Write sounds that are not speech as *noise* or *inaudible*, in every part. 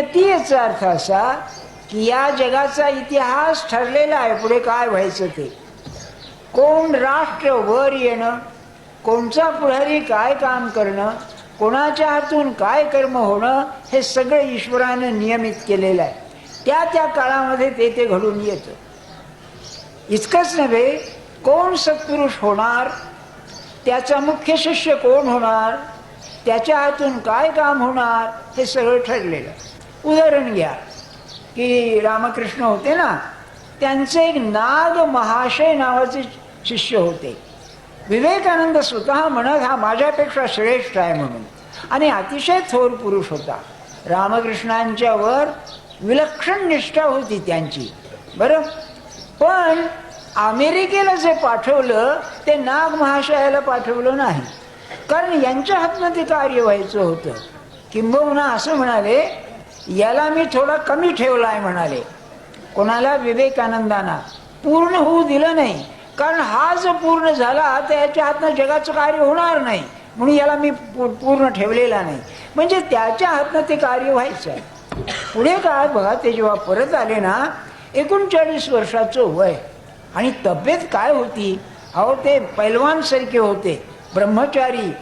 नियती याचा अर्थ असा की या जगाचा इतिहास ठरलेला आहे. पुढे काय व्हायचं ते? कोण राष्ट्र वर येणं? कोणचा पुढारी काय काम करणं? कोणाच्या हातून काय कर्म होणं? हे सगळं ईश्वरानं नियमित केलेलं आहे. त्या त्या काळामध्ये ते ते घडून येतं. इतकंच नव्हे कोण सत्पुरुष होणार? त्याचा मुख्य शिष्य कोण होणार? त्याच्या हातून काय काम होणार? हे सगळं ठरलेलं आहे. उदाहरण घ्या. की रामकृष्ण होते ना त्यांचे एक नाग महाशय नावाचे शिष्य होते. विवेकानंद स्वतः म्हणत हा माझ्यापेक्षा श्रेष्ठ आहे म्हणून. आणि अतिशय थोर पुरुष होता. रामकृष्णांच्यावर विलक्षण निष्ठा होती त्यांची. बरं? पण अमेरिकेला जे पाठवलं ते नाग महाशयाला पाठवलं नाही. कारण यांच्या हातनं ते कार्य व्हायचं होतं. किंबहुना असं म्हणाले याला मी थोडा कमी ठेवला आहे म्हणाले. कोणाला? विवेकानंदांना. पूर्ण होऊ दिलं नाही. कारण हा जो पूर्ण झाला तर याच्या हातनं जगाचं कार्य होणार नाही. म्हणून याला मी पूर्ण ठेवलेला नाही. म्हणजे त्याच्या हातनं ते कार्य व्हायचं आहे. पुढे काळात बघा ते जेव्हा परत आले ना एकोणचाळीस वर्षाचं वय. आणि तब्येत काय होती? अहो ते पैलवानसारखे होते. ब्रह्मचारी.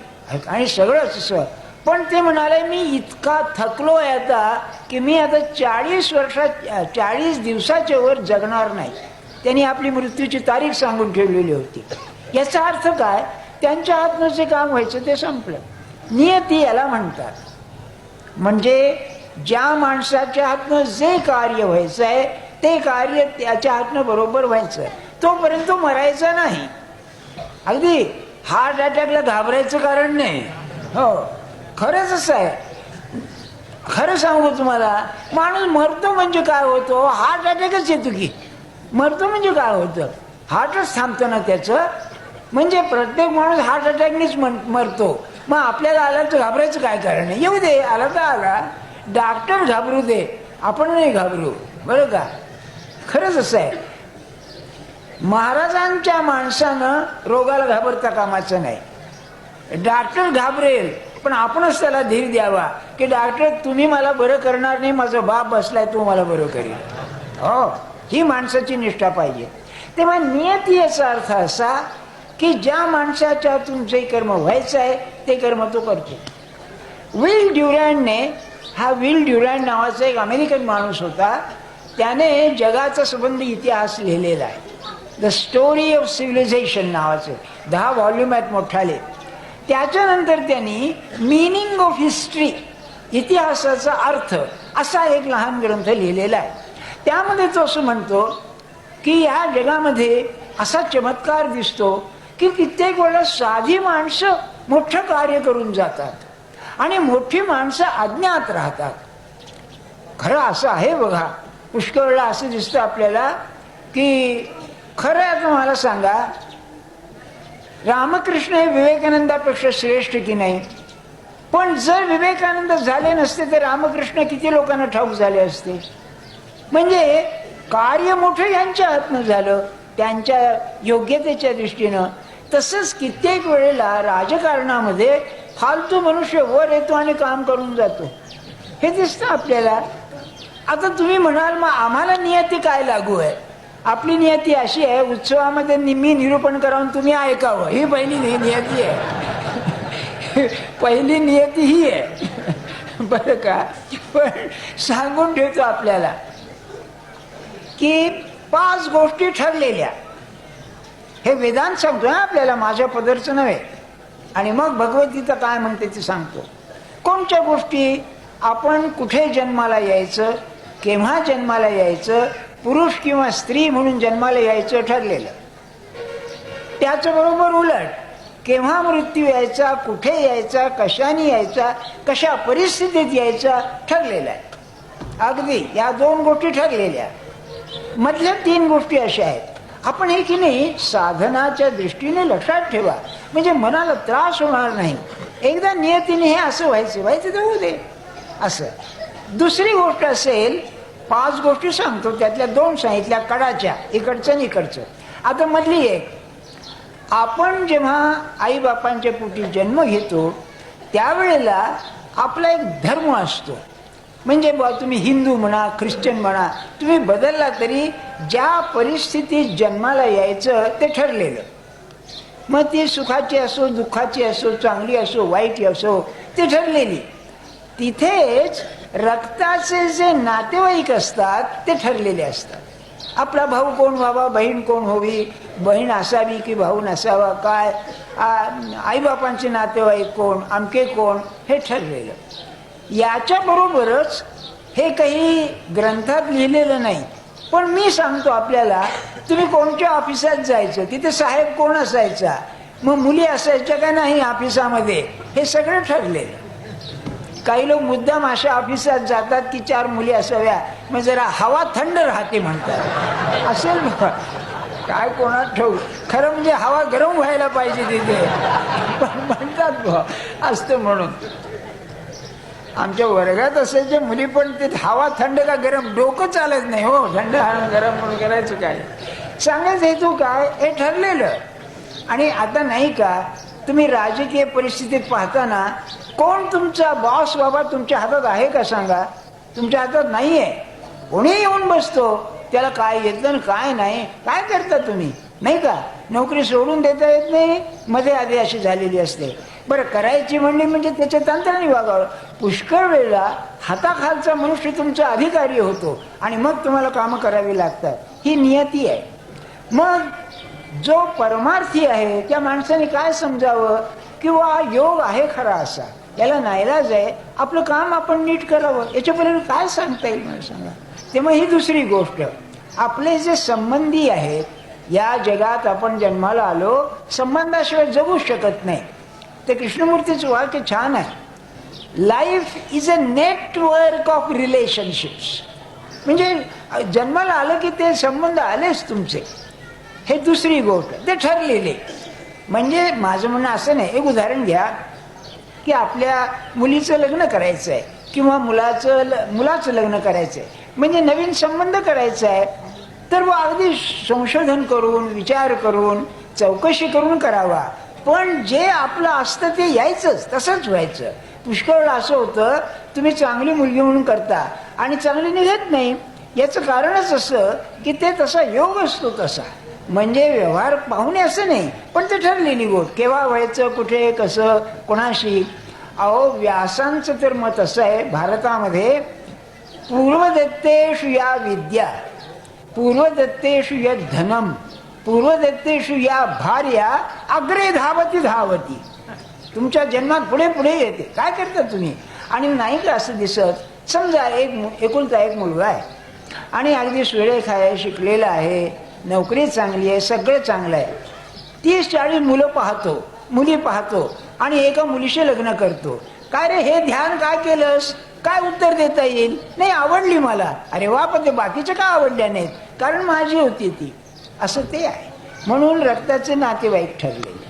आणि सगळंच असं. पण ते म्हणाले मी इतका थकलो आहे आता की मी आता चाळीस वर्षात चाळीस दिवसाच्या वर जगणार नाही. त्यांनी आपली मृत्यूची तारीख सांगून ठेवलेली होती. याचा अर्थ काय? त्यांच्या हातनं जे काम व्हायचं ते संपलं. नियती याला म्हणतात. म्हणजे ज्या माणसाच्या हातनं जे कार्य व्हायचं आहे ते कार्य त्याच्या हातनं बरोबर व्हायचं तोपर्यंत तो मरायचा नाही. अगदी हार्ट अटॅकला घाबरायचं कारण नाही. हो. खरंच असं आहे. खरं सांगू तुम्हाला माणूस मरतो म्हणजे काय होतो? हार्ट अटॅकच येतो की. मरतो म्हणजे काय होतं? हार्टच थांबतं ना त्याचं. म्हणजे प्रत्येक माणूस हार्ट अटॅकनेच मरतो. मग आपल्याला आला तर घाबरायचं काय कारण आहे? येऊ दे आला तर आला. डॉक्टर घाबरू दे. आपण नाही घाबरू. बरं का? खरंच असं आहे. महाराजांच्या माणसानं रोगाला घाबरता कामाचं नाही. डॉक्टर घाबरेल. पण आपणच त्याला धीर द्यावा की डॉक्टर तुम्ही मला बरं करणार नाही माझा बाप बसलाय तो मला बरं करेल. हो ही माणसाची निष्ठा पाहिजे. तेव्हा नियती याचा अर्थ असा की ज्या माणसाच्या तुमचे कर्म व्हायचं आहे ते कर्म तो करतो. विल ड्युरॅनने हा विल ड्युरॅन नावाचा एक अमेरिकन माणूस होता त्याने जगाचा संबंध इतिहास लिहिलेला आहे. द स्टोरी ऑफ सिव्हिलायझेशन नावाचे दहा व्हॉल्यूम आहेत मोठाले. त्याच्यानंतर त्यांनी मिनिंग ऑफ हिस्ट्री इतिहासाचा अर्थ असा एक लहान ग्रंथ लिहिलेला आहे. त्यामध्ये तो असं म्हणतो की या जगामध्ये असा चमत्कार दिसतो की कित्येक वेळा साधी माणसं मोठं कार्य करून जातात आणि मोठी माणसं अज्ञात राहतात. खरं असं आहे बघा. पुष्कळ वेळा असं दिसतं आपल्याला की खरं तुम्हाला सांगा? रामकृष्ण हे विवेकानंदापेक्षा श्रेष्ठ की नाही? पण जर विवेकानंद झाले नसते तर रामकृष्ण किती लोकांना ठाऊक झाले असते? म्हणजे कार्य मोठं यांच्या हातनं झालं त्यांच्या योग्यतेच्या दृष्टीनं. तसंच कित्येक वेळेला राजकारणामध्ये फालतू मनुष्य वर येतो आणि काम करून जातो. हे दिसतं आपल्याला. आता तुम्ही म्हणाल मग आम्हाला नियती काय लागू आहे? आपली नियती अशी आहे उत्सवामध्ये मी निरूपण करावून तुम्ही ऐकावं. ही पहिली नियती आहे. पहिली नियती ही आहे. बरं का? पण सांगून ठेवतो आपल्याला की पाच गोष्टी ठरलेल्या. हे वेदांत सांगतो ना आपल्याला माझ्या पदरचं नव्हे. आणि मग भगवद्गीता काय म्हणते ते सांगतो. कोणत्या गोष्टी आपण कुठे जन्माला यायचं केव्हा जन्माला यायचं पुरुष किंवा स्त्री म्हणून जन्माला यायचं ठरलेलं. त्याचबरोबर उलट केव्हा मृत्यू यायचा कुठे यायचा कशाने यायचा कशा परिस्थितीत यायचा ठरलेला आहे. अगदी या दोन गोष्टी ठरलेल्या. मधल्या तीन गोष्टी अशा आहेत. आपण हे की नाही साधनाच्या दृष्टीने लक्षात ठेवा. म्हणजे मनाला त्रास होणार नाही. एकदा नियतीने हे असं व्हायचं व्हायचं तर होऊ दे. असं. दुसरी गोष्ट असेल पाच गोष्टी सांगतो त्यातल्या दोन सांगितल्या कडाच्या इकडचं इकडचं. आता मधली एक आपण जेव्हा आईबापांच्या पोटी जन्म घेतो त्यावेळेला आपला एक धर्म असतो. म्हणजे बुवा तुम्ही हिंदू म्हणा ख्रिश्चन म्हणा तुम्ही बदलला तरी ज्या परिस्थितीत जन्माला यायचं ते ठरलेलं. मग ती सुखाची असो दुःखाची असो चांगली असो वाईट असो ती ठरलेली. तिथेच रक्ताचे जे नातेवाईक असतात ते ठरलेले असतात. आपला भाऊ कोण व्हावा बहीण कोण होवी बहीण असावी की भाऊ नसावा काय? आईबापांचे नातेवाईक कोण आमके कोण हे ठरलेलं. याच्याबरोबरच हे काही ग्रंथात लिहिलेलं नाही. पण मी सांगतो आपल्याला तुम्ही कोणत्या ऑफिसात जायचं तिथे साहेब कोण असायचा? मग मुली असायच्या का नाही ऑफिसामध्ये? हे सगळं ठरलेलं. काही लोक मुद्दाम अशा ऑफिसात जातात की चार मुली असाव्या. मग जरा हवा थंड राहते म्हणतात. असेल काय कोणात ठेवू? खरं म्हणजे हवा गरम व्हायला पाहिजे तिथे. पण म्हणतात असतं म्हणून. आमच्या वर्गात असायच्या मुली पण ते हवा थंड का गरम? डोकं चालत नाही हो. थंड हा गरम म्हणून करायचं काय? सांगायचं हेतू काय? हे ठरलेलं. आणि आता नाही का? तुम्ही राजकीय परिस्थितीत पाहताना कोण तुमचा बॉस बाबा तुमच्या हातात आहे का सांगा? तुमच्या हातात नाहीये. कोणी येऊन बसतो? त्याला काय येतं आणि काय नाही? काय करता तुम्ही? नाही का? नोकरी सोडून देता येत नाही? मध्ये आधी अशी झालेली असते. बरं करायची म्हणली म्हणजे त्याच्या तंत्राने वागावं. पुष्कळ वेळेला हाताखालचा मनुष्य तुमचा अधिकारी होतो आणि मग तुम्हाला कामं करावी लागतात. ही नियती आहे. मग जो परमार्थी आहे त्या माणसाने काय समजावं? किंवा योग आहे खरा असा? याला नाईलाज आहे. आपलं काम आपण नीट करावं. याच्यापर्यंत काय सांगता येईल मला सांगा? तेव्हा ही दुसरी गोष्ट. आपले जे संबंधी आहेत या जगात आपण जन्माला आलो संबंधाशिवाय जगू शकत नाही. ते कृष्णमूर्तीचं वाक्य छान आहे. Life is a network of relationships म्हणजे जन्माला आलं की ते संबंध आलेच तुमचे. हे दुसरी गोष्ट. ते ठरलेले. म्हणजे माझं म्हणणं असं नाही. एक उदाहरण घ्या. की आपल्या मुलीचं लग्न करायचं आहे किंवा मुलाचं मुलाचं लग्न करायचं आहे म्हणजे नवीन संबंध करायचा आहे तर वो अगदी संशोधन करून विचार करून चौकशी करून करावा. पण जे आपलं असतं ते यायचंच तसंच व्हायचं. पुष्कळ असं होतं तुम्ही चांगली मुलगी म्हणून करता आणि चांगली निघत नाही. याचं कारणच असं की ते तसा योग असतो तसा. म्हणजे व्यवहार पाहुणे असं नाही पण ते ठरलेली गोष्ट. केव्हा व्हायचं कुठे कसं कोणाशी? अहो व्यासांचं तर मत असं आहे भारतामध्ये पूर्वदत्तेषु या विद्या पूर्वदत्तेषु या धनम पूर्वदत्तेषु या भार्या अग्रे धावती धावती. तुमच्या जन्मात पुढे पुढे येते. काय करता तुम्ही? आणि नाही का असं दिसत? समजा एक मु- एकुलता एक मुलगा आहे. आणि अगदी सुरेख आहे शिकलेला आहे. नोकरी चांगली आहे सगळं चांगलं आहे. तीस चाळीस मुलं पाहतो मुली पाहतो आणि एका मुलीशी लग्न करतो. काय रे हे ध्यान काय केलंस? काय उत्तर देता येईल? नाही आवडली मला. अरे वा पण ते बाकीचे का आवडल्या नाहीत? कारण माझी होती ती. असं ते आहे. म्हणून रक्ताचे नातेवाईक ठरले.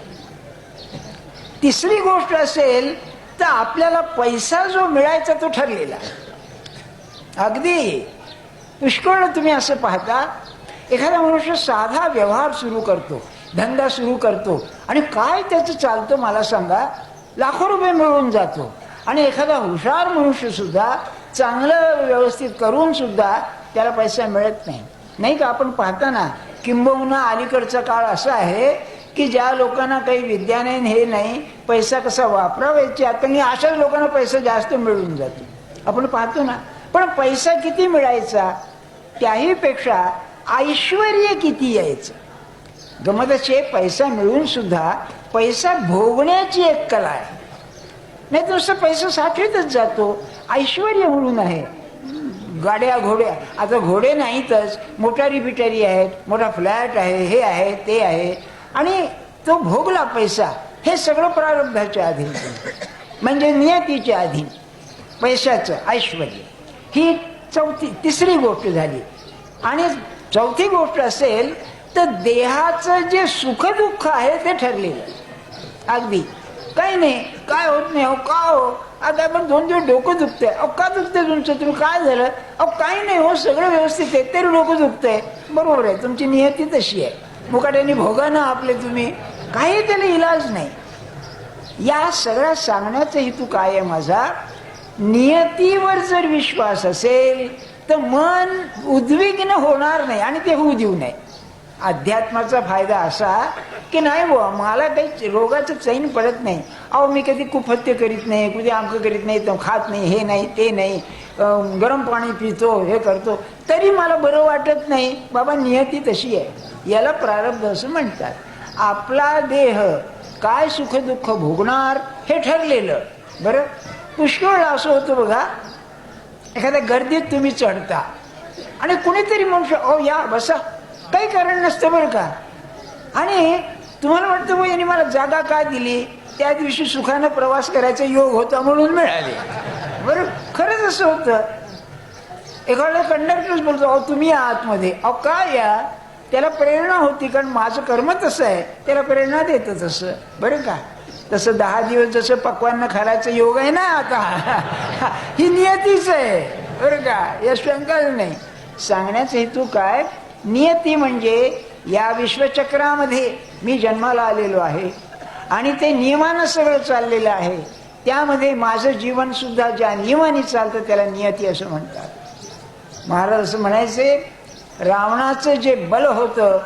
तिसरी गोष्ट असेल तर आपल्याला पैसा जो मिळायचा तो ठरलेला. अगदी पुष्कळ तुम्ही असं पाहता एखादा मनुष्य साधा व्यवहार सुरू करतो धंदा सुरू करतो आणि काय त्याचं चालतं मला सांगा लाखो रुपये मिळून जातो. आणि एखादा हुशार मनुष्यसुद्धा चांगलं व्यवस्थित करून सुद्धा त्याला पैसा मिळत नाही. नाही का? आपण पाहताना किंबहुना अलीकडचा काळ असा आहे की ज्या लोकांना काही विद्या नाही हे नाही पैसा कसा वापरावा याची आता अशाच लोकांना पैसा जास्त मिळून जातो. आपण पाहतो ना. पण पैसा किती मिळायचा? त्याहीपेक्षा ऐश्वर किती यायचं? गमतचे पैसा मिळून सुद्धा पैसा भोगण्याची एक कला आहे. नाही तर नुसतं पैसा साठवीतच जातो. ऐश्वर म्हणून आहे. गाड्या घोड्या. आता घोडे नाहीतच. मोटारी बिटारी आहेत मोठा फ्लॅट आहे हे आहे ते आहे. आणि तो भोगला पैसा हे सगळं प्रारब्धाच्या अधीन म्हणजे नियतीच्या अधीन पैशाचं ऐश्वर ही चौथी तिसरी गोष्ट झाली. आणि चौथी गोष्ट असेल तर देहाचं जे सुखदुःख आहे ते ठरलेलं. अगदी. काही नाही. काय होत नाही? अहो का हो? आता आपण दोन दिवस डोकं दुखतंय. अहो का दुखतंय तुमचं? तुम्ही काय झालं? अहो काही नाही हो. सगळं व्यवस्थित आहे. तरी डोकं दुखतंय. बरोबर आहे. तुमची नियती तशी आहे. मुकाट्याने भोगा ना आपले तुम्ही. काही त्याला इलाज नाही. या सगळ्या सांगण्याचा हेतू काय आहे माझा? नियतीवर जर विश्वास असेल तर मन उद्विग्न होणार नाही आणि ते होऊ देऊ नये. अध्यात्माचा फायदा असा की नाही बुवा मला काही रोगाचं चैन पडत नाही. अहो मी कधी कुपत्य करीत नाही कुठे अंक करीत नाही तर खात नाही हे नाही ते नाही. गरम पाणी पितो हे करतो. तरी मला बरं वाटत नाही. बाबा नियती तशी आहे. याला प्रारब्ध असं म्हणतात. आपला देह काय सुखदुःख भोगणार हे ठरलेलं. बरं? पुष्कळ असं होतं बघा. एखाद्या गर्दीत तुम्ही चढता. आणि कुणीतरी म्हणू शकतो ओ या बसा. काही कारण नसतं बरं का. आणि तुम्हाला वाटतं मग यांनी मला जागा का दिली? त्या दिवशी सुखानं प्रवास करायचा योग होता म्हणून मिळाले. बरं खरंच असं होतं. एखादा कंडक्टरच बोलतो अहो तुम्ही या आतमध्ये. अहो का या? त्याला प्रेरणा होती कारण माझं कर्म तसं आहे. त्याला प्रेरणा देतं तसं बरं का? तसं दहा दिवस जसं पक्वांना खायचं योग आहे ना आता. *laughs* ही नियतीच आहे. बरं का? या शंकाच नाही. सांगण्याचा हेतू काय? नियती म्हणजे या विश्वचक्रामध्ये मी जन्माला आलेलो आहे आणि ते नियमानं सगळं चाललेलं आहे. त्यामध्ये माझं जीवन सुद्धा ज्या नियमाने चालतं त्याला नियती असं म्हणतात. महाराज असं म्हणायचे रावणाचं जे बल होतं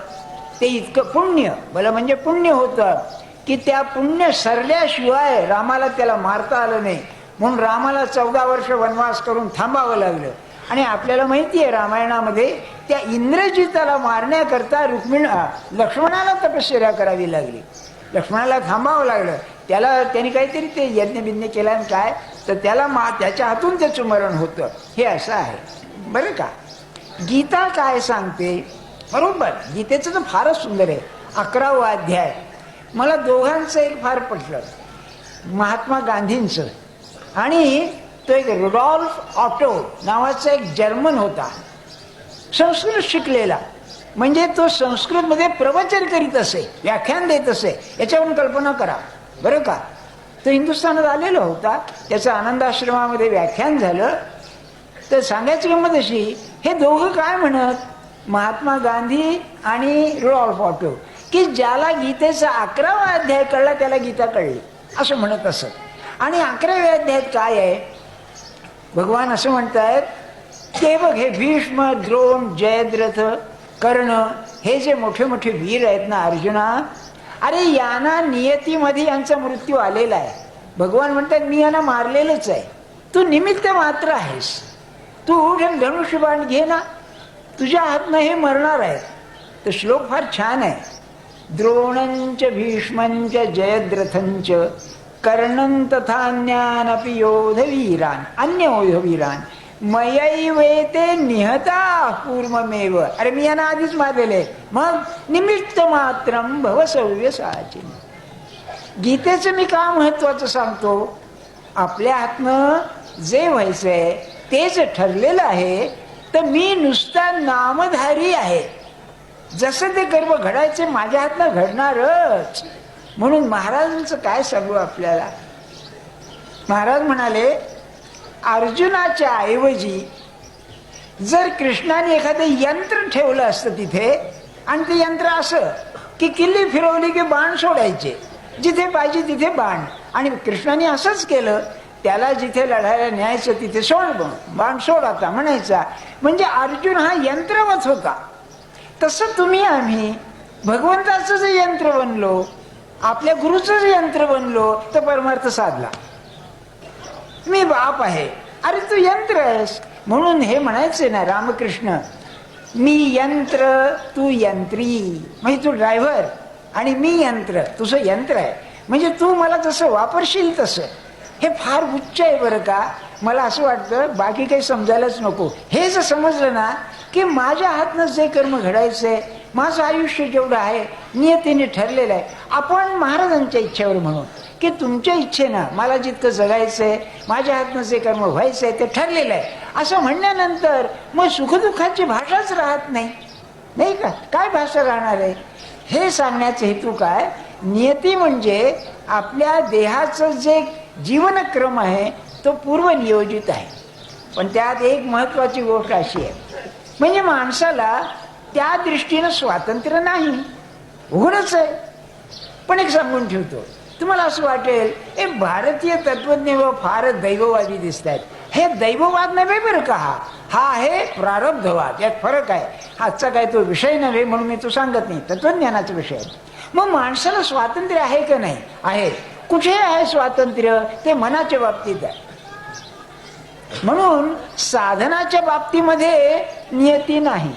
ते इतकं पुण्य. बल म्हणजे पुण्य होतं. की त्या पुण्य सरल्याशिवाय रामाला त्याला मारता आलं नाही. म्हणून रामाला चौदा वर्ष वनवास करून थांबावं लागलं. आणि आपल्याला माहिती आहे रामायणामध्ये त्या इंद्रजिताला मारण्याकरता रुक्मिण लक्ष्मणाला तपश्चर्या करावी लागली. लक्ष्मणाला थांबावं लागलं. त्याला त्यांनी काहीतरी ते यज्ञबिज्ञ केला आणि काय? तर त्याला मा त्याच्या हातून त्याचं मरण होतं. हे असं आहे. बरं का? गीता काय सांगते? बरोबर. गीतेचं तर फारच सुंदर आहे. अकरावा अध्याय. मला दोघांचं एक फार पटलं महात्मा गांधींचं. आणि तो एक रुडॉल्फ ऑटो नावाचा एक जर्मन होता. संस्कृत शिकलेला. म्हणजे तो संस्कृतमध्ये प्रवचन करीत असे व्याख्यान देत असे. याच्यावरून कल्पना करा. बरं का? तो हिंदुस्थानात आलेला होता. त्याचं आनंदाश्रमामध्ये व्याख्यान झालं. तर सांगायची किंमत अशी हे दोघं काय म्हणत? महात्मा गांधी आणि रुडॉल्फ ऑटो. की ज्याला गीतेचा अकरावा अध्याय कळला त्याला गीता कळली. असं म्हणत असत. आणि अकराव्या अध्यायात काय आहे? भगवान असं म्हणतायत ते बघ हे भीष्म द्रोण जयद्रथ कर्ण हे जे मोठे मोठे वीर आहेत ना अर्जुना अरे यांना नियतीमध्ये यांचा मृत्यू आलेला आहे. भगवान म्हणतात मी यांना मारलेलंच आहे. तू निमित्त मात्र आहेस. तू उठ धनुष्यबाण घे ना. तुझ्या हातनं हे मरणार आहे तर श्लोक फार छान आहे. द्रोणंच भीष्मंच जयद्रथंच कर्णं तथान्यानपि योधवीरान अन्य योधवीरान मयैवेते निहता पूर्वमेव। अरे मी यांना आधीच मारलेले मग निमित्त मात्रम भवसव्य साचिन। गीतेचं मी का महत्वाचं सांगतो? आपल्या हातनं जे व्हायचंय तेच ठरलेलं आहे तर मी नुसता नामधारी आहे. जसं ते गर्व घडायचे माझ्या हातनं घडणारच. म्हणून महाराजांचं काय सांगू आपल्याला? महाराज म्हणाले अर्जुनाच्या ऐवजी जर कृष्णाने एखादं यंत्र ठेवलं असतं तिथे आणि ते यंत्र असं की किल्ली फिरवली की बाण सोडायचे जिथे पाहिजे तिथे बाण. आणि कृष्णाने असंच केलं त्याला जिथे लढायला न्यायचं तिथे सोड बाण सोड आता म्हणायचा. म्हणजे अर्जुन हा यंत्रवत होता. तसं तुम्ही आम्ही भगवंताचं जे यंत्र बनलो आपल्या गुरुचं जे यंत्र बनलो तर परमार्थ साधला. मी बाप आहे. अरे तू यंत्र आहेस. म्हणून हे म्हणायचे ना रामकृष्ण मी यंत्र तू यंत्री. म्हणजे तू ड्रायव्हर आणि मी यंत्र तुझं यंत्र आहे. म्हणजे तू मला जसं वापरशील तसं. हे फार उच्च आहे बरं का. मला असं वाटतं बाकी काही समजायलाच नको. हे जर समजलं ना की माझ्या हातनं जे कर्म घडायचंय माझं आयुष्य जेवढं आहे नियतीने ठरलेलं आहे. आपण महाराजांच्या इच्छेवर म्हणून की तुमच्या इच्छेनं मला जितकं जगायचंय माझ्या हातनं जे कर्म व्हायचं आहे ते ठरलेलं आहे. असं म्हणल्यानंतर मग सुखदुःखाची भाषाच राहत नाही. नाही का? काय भाषा राहणार आहे? हे सांगण्याचा हेतू काय? नियती म्हणजे आपल्या देहाचं जे जीवनक्रम आहे तो पूर्वनियोजित आहे. पण त्यात एक महत्त्वाची गोष्ट अशी आहे. म्हणजे माणसाला त्या दृष्टीनं स्वातंत्र्य नाही. उघडच आहे. पण एक सांगून ठेवतो. तुम्हाला असं वाटेल हे भारतीय तत्वज्ञ व फार दैववादी दिसत आहेत हे दैववाद नव्हे बरं का हा? हा आहे प्रारब्धवाद. यात फरक आहे. आजचा काय तो विषय नव्हे म्हणून मी तो सांगत नाही. तत्वज्ञानाचा विषय आहे. मग माणसाला स्वातंत्र्य आहे का नाही? आहे. कुठे आहे स्वातंत्र्य? ते मनाच्या बाबतीत आहे. म्हणून साधनाच्या बाबतीमध्ये नियती नाही.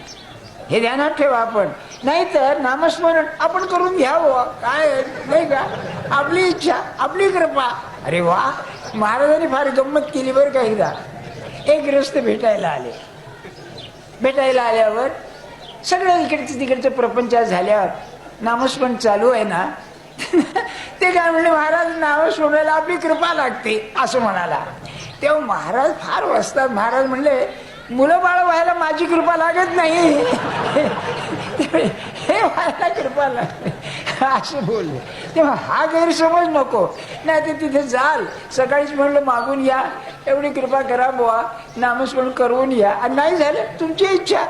हे ध्यानात ठेवा आपण. नाहीतर नामस्मरण आपण करून घ्यावं. काय? नाही का? आपली इच्छा आपली कृपा. अरे वा! महाराजांनी फार गंमत केली बरं का एकदा. एक ग्रस्त भेटायला आले. भेटायला आल्यावर सगळ्या इकडचे तिकडचं प्रपंच झाल्यावर नामस्मरण चालू आहे ना *laughs* ते काय म्हणले महाराज नामस्मरणाला आपली कृपा लागते असं म्हणाला. तेव्हा महाराज फार वाचतात महाराज म्हणले मुलं बाळ व्हायला माझी कृपा लागत नाही. हे व्हायला कृपा लागते असं बोलले तेव्हा हा गैरसमज नको. नाही ते तिथे जाल. सकाळीच म्हणलं मागून या. एवढी कृपा करा बुवा. नामस्मरण करून या. आणि नाही झालं तुमची इच्छा.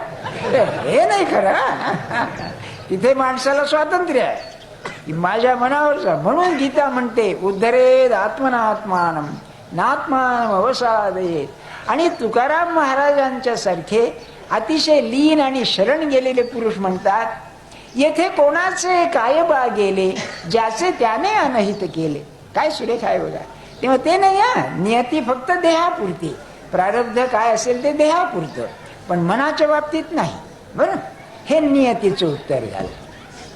हे नाही खरं. तिथे माणसाला स्वातंत्र्य आहे. माझ्या मनावरचा म्हणून गीता म्हणते उद्धरेद आत्मनात्मानम नात्मानम अवसादयेत. आणि तुकाराम महाराजांच्या सारखे अतिशय लीन आणि शरण गेलेले पुरुष म्हणतात येथे कोणाचे काय बा गेले ज्याचे त्याने अनहित केले? काय सुरेख आहे बघा. तेव्हा ते नाही हा नियती फक्त देहापुरती. प्रारब्ध काय असेल ते देहापुरतं पण मनाच्या बाबतीत नाही. बरं? हे नियतीचं उत्तर झालं.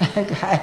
*laughs* काय?